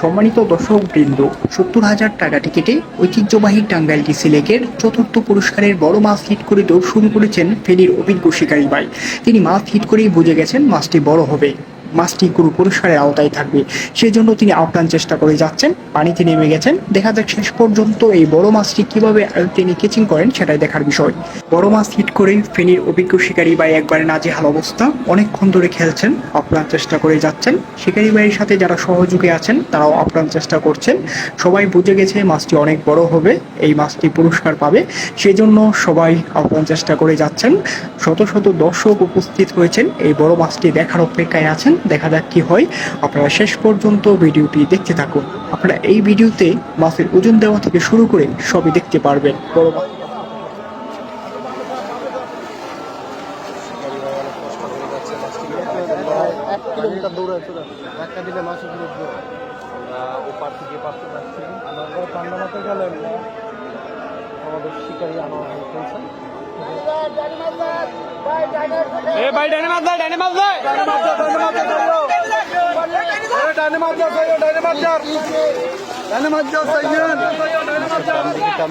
সম্মানিত দর্শক বৃন্দ সত্তর হাজার টাকা টিকিটে ঐতিহ্যবাহী টাঙ্গাইল ডিসি লেকের চতুর্থ পুরস্কারের বড় মাছ হিট করে দৌড় শুরু করেছেন ফেনীর অভিজ্ঞ শিকারী ভাই। তিনি মাছ হিট করেই বুঝে গেছেন মাছটি বড় হবে। মাছটি গুরু পুরস্কারের আওতায় থাকবে। সেজন্য তিনি আপ্রাণ চেষ্টা করে যাচ্ছেন। পানিতে নেমে গেছেন। দেখা যাক শেষ পর্যন্ত এই বড় মাছটি কীভাবে তিনি কেচিং করেন, সেটাই দেখার বিষয়। বড় মাছ হিট করে ফেনীর অভিজ্ঞ শিকারী ভাই একবারে নাজেহাল অবস্থা। অনেকক্ষণ ধরে খেলছেন, আপ্রাণ চেষ্টা করে যাচ্ছেন। শিকারী ভাইয়ের সাথে যারা সহযোগী আছেন, তারাও আপ্রাণ চেষ্টা করছেন। সবাই বুঝে গেছে মাছটি অনেক বড় হবে, এই মাছটি পুরস্কার পাবে। সেজন্য সবাই আপ্রাণ চেষ্টা করে যাচ্ছেন। শত শত দর্শক উপস্থিত হয়েছেন এই বড় মাছটি দেখার অপেক্ষায় আছেন। দেখা যাক কি হয়। আপনারা শেষ পর্যন্ত ভিডিওটি দেখতে থাকুন। আপনারা এই ভিডিওতে মাছের ওজন দেওয়া থেকে শুরু করে সবই দেখতে পারবেন। আমাদের শিকারি আনা হয়েছে এ ভাই ডাইনে মাছ দেয় ডাইনে মাছ দেয় কাম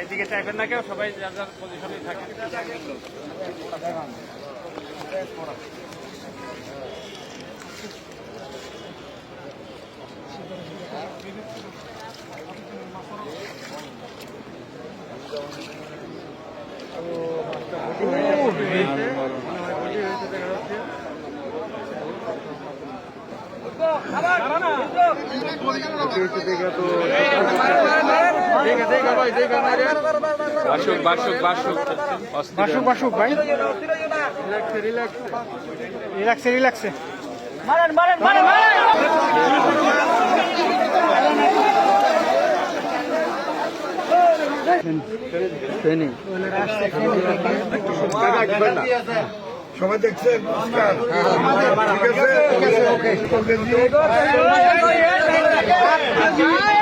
এইদিকে চাইবেন না কেউ সবাই যার যার পজিশনে থাকে বাসুক বাসুক বাসুক বাসুক বাসুক ভাই রিল্যাক্সে রিল্যাক্সে মারেন মারেন মারেন মারেন সবাই দেখছেন নমস্কার ঠিক আছে